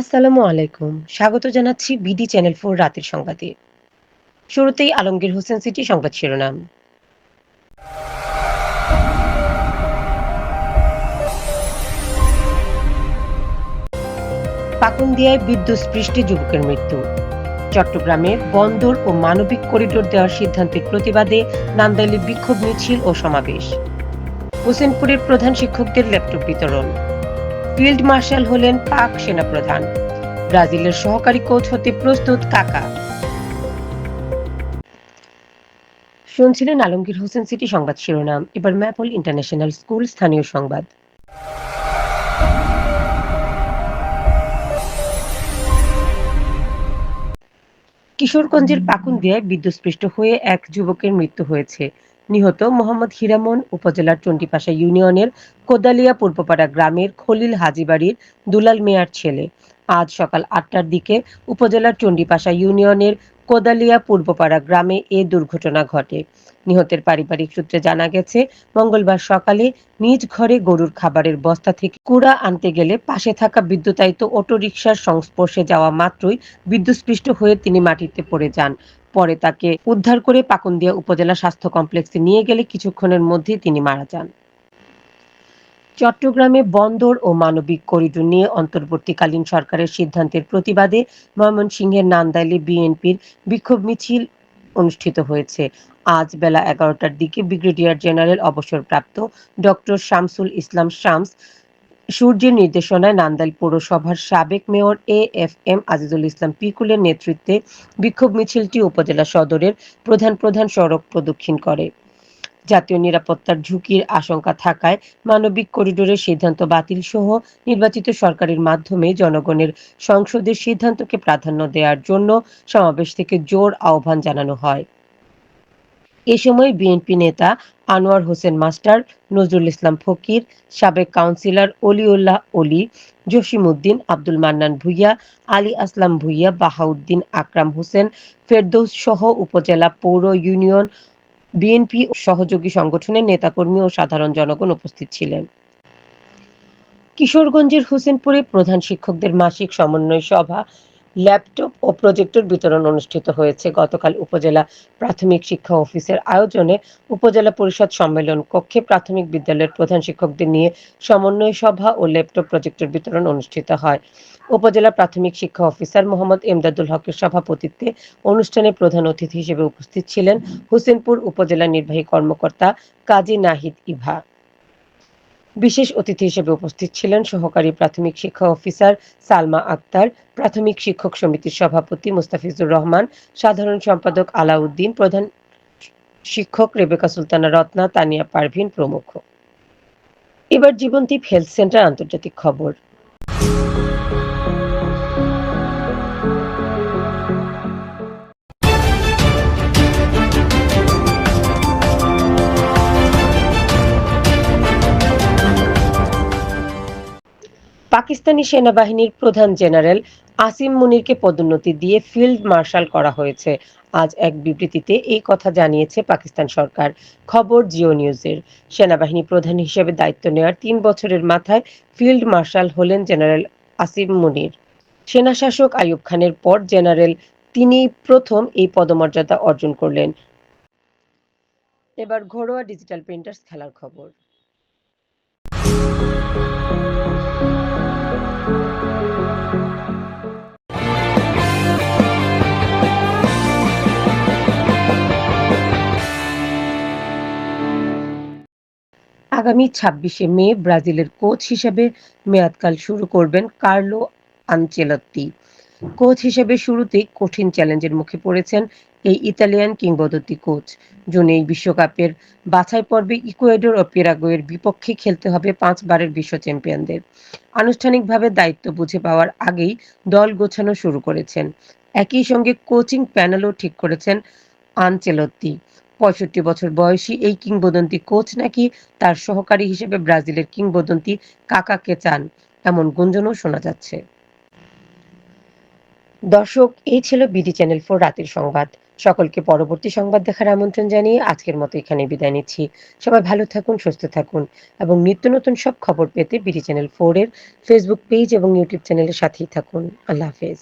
আসসালামু আলাইকুম। স্বাগত জানাচ্ছি বিডি চ্যানেল ফোর রাতের সংবাদে। শুরুতেই আলমগীর হোসেন সিটি সংবাদ শিরোনাম। পাকুন্দিয়ায় বিদ্যুৎ স্পৃষ্টে যুবকের মৃত্যু। চট্টগ্রামে বন্দর ও মানবিক করিডোর দেওয়ার সিদ্ধান্তের প্রতিবাদে নান্দাইলে বিক্ষোভ মিছিল ও সমাবেশ। হোসেনপুরের প্রধান শিক্ষকদের ল্যাপটপ বিতরণ। ফিল্ড মার্শাল হলেন পাক সেনাপ্রধান। ব্রাজিলের সহকারী কোচ হতে প্রস্তুত কাকা। শুনছিলেন আলমগীর হোসেন সিটি সংবাদ শিরোনাম, এবার ম্যাপল ইন্টারন্যাশনাল স্কুল স্থানীয় সংবাদ। কিশোরগঞ্জের পাকুন্দিয়ায় বিদ্যুৎস্পৃষ্ট হয়ে এক যুবকের মৃত্যু হয়েছে। নিহত মোহাম্মদ হিরামন উপজেলার চণ্ডীপাশা ইউনিয়নের কোদালিয়া পূর্বপাড়া গ্রামের খলিল হাজিবাড়ির দুলাল মিয়ার ছেলে। আজ সকাল আটটার দিকে উপজেলার চণ্ডীপাশা ইউনিয়নের কোদালিয়া পূর্বপাড়া গ্রামে এ দুর্ঘটনা ঘটে। নিহতের পারিবারিক সূত্রে জানা গেছে, মঙ্গলবার সকালে নিজ ঘরে গরুর খাবারের বস্তা থেকে কুড়া আনতে গেলে পাশে থাকা বিদ্যুতায়িত অটোরিকশার সংস্পর্শে যাওয়া মাত্রই বিদ্যুৎস্পৃষ্ট হয়ে তিনি মাটিতে পড়ে যান। পরে তাকে উদ্ধার করে পাকুন্দিয়া উপজেলা স্বাস্থ্য কমপ্লেক্সে নিয়ে গেলে কিছুক্ষণের মধ্যেই তিনি মারা যান। চট্টগ্রামে বন্দর ও মানবিক করিডোর নিয়ে অন্তর্বর্তীকালীন সরকারের সিদ্ধান্তের প্রতিবাদে ময়মনসিংহের নান্দাইলে বিএনপির বিক্ষোভ মিছিল অনুষ্ঠিত হয়েছে। আজ বেলা এগারোটার দিকে ব্রিগেডিয়ার জেনারেল অবসরপ্রাপ্ত ডক্টর শামসুল ইসলাম শামস সূর্যের নির্দেশনায় নান্দাইল পৌরসভার সাবেক mayor A F M Azizul Islam পিকুলের নেতৃত্বে বিক্ষোভ মিছিলটি উপজেলা সদরের প্রধান প্রধান সড়ক প্রদক্ষিণ করে। জাতীয় নিরাপত্তার ঝুঁকির আশঙ্কা থাকায় মানবিক করিডোরের সিদ্ধান্ত বাতিল সহ নির্বাচিত সরকারের মাধ্যমে জনগণের সংসদের সিদ্ধান্তকে প্রাধান্য দেওয়ার জন্য সমাবেশ থেকে জোর আহ্বান জানানো হয়। এ সময় বিএনপি নেতা আনোয়ার হোসেন মাস্টার, নজরুল ইসলাম ফকির, সাবেক কাউন্সিলর অলিউল্লাহ অলি, জসিমউদ্দিন, আব্দুল মান্নান ভুইয়া, আলী আসলাম ভুইয়া, বাহাউদ্দিন আকরাম হোসেন, ফেরদৌস সহ উপজেলা পৌর ইউনিয়ন, বিএনপি সহযোগী সংগঠনের নেতাকর্মী ও সাধারণ জনগণ উপস্থিত ছিলেন। কিশোরগঞ্জের হোসেনপুরে প্রধান শিক্ষকদের মাসিক সমন্বয় সভা ল্যাপটপ ও প্রজেক্টর বিতরণ অনুষ্ঠিত হয়েছে। গতকাল উপজেলা প্রাথমিক শিক্ষা অফিসের আয়োজনে উপজেলা পরিষদ সম্মেলন কক্ষে প্রাথমিক বিদ্যালয়ের প্রধান শিক্ষকদের নিয়ে সমন্বয় সভা ও ল্যাপটপ প্রজেক্টর বিতরণ অনুষ্ঠিত হয়। উপজেলা প্রাথমিক শিক্ষা অফিসার মোহাম্মদ এমদাদুল হকের সভাপতিত্বে অনুষ্ঠানে প্রধান অতিথি হিসেবে উপস্থিত ছিলেন হোসেনপুর উপজেলা নির্বাহী কর্মকর্তা কাজী নাহিদ ইভা। বিশেষ অতিথি হিসেবে উপস্থিত ছিলেন সহকারী প্রাথমিক শিক্ষা অফিসার সালমা আক্তার, প্রাথমিক শিক্ষক সমিতির সভাপতি মুস্তাফিজুর রহমান, সাধারণ সম্পাদক আলাউদ্দিন, প্রধান শিক্ষক রেবেকা সুলতানা রত্না, তানিয়া পারভিন প্রমুখ। এবার জীবনদীপ হেলথ সেন্টার আন্তর্জাতিক খবর। পাকিস্তানি সেনাবাহিনীর প্রধান জেনারেল আসিম মুনিরকে পদোন্নতি দিয়ে ফিল্ড মার্শাল করা হয়েছে। আজ এক বিবৃতিতে এই কথা জানিয়েছে পাকিস্তান সরকার। খবর জিও নিউজের। সেনাবাহিনী প্রধান হিসেবে দায়িত্ব নেওয়ার তিন বছরের মাথায় ফিল্ড মার্শাল হলেন জেনারেল আসিম মুনির। সেনা শাসক আইয়ুব খানের পর জেনারেল তিনি প্রথম এই পদমর্যাদা অর্জন করলেন। এবার ঘরোয়া ডিজিটাল প্রিন্টার্স খেলার খবর। আগামী ছাব্বিশে মে ব্রাজিলের কোচ হিসেবে মেয়াদকাল শুরু করবেন কার্লো আনচেলত্তি। কোচ হিসেবে শুরুতেই কঠিন চ্যালেঞ্জের মুখে পড়েছেন এই ইতালিয়ান কিংবদন্তি কোচ। জুনে এই বিশ্বকাপের বাছাই পর্বে ইকুয়েডর ও পেরাগুয়ের বিপক্ষে খেলতে হবে পাঁচবারের বিশ্ব চ্যাম্পিয়নদের। আনুষ্ঠানিকভাবে দায়িত্ব বুঝে পাওয়ার আগেই দল গোছানো শুরু করেছেন। একই সঙ্গে কোচিং প্যানেলও ঠিক করেছেন আনচেলত্তি। পঁয়ষট্টি বছর বয়সী এই কিংবদন্তি কোচ নাকি তার সহকারী হিসেবে ব্রাজিলের কিংবদন্তি কাকাকে চান? এমন গুঞ্জনও শোনা যাচ্ছে। দর্শক, এই ছিল বিডি চ্যানেল ফোর রাতের সংবাদ। সকলকে পরবর্তী সংবাদ দেখার আমন্ত্রণ জানিয়ে আজকের মতো এখানে বিদায় নিচ্ছি। সবাই ভালো থাকুন, সুস্থ থাকুন এবং নিত্য নতুন সব খবর পেতে বিডি চ্যানেল ফোর এর ফেসবুক পেজ এবং ইউটিউব চ্যানেলের সাথেই থাকুন। আল্লাহ হাফেজ।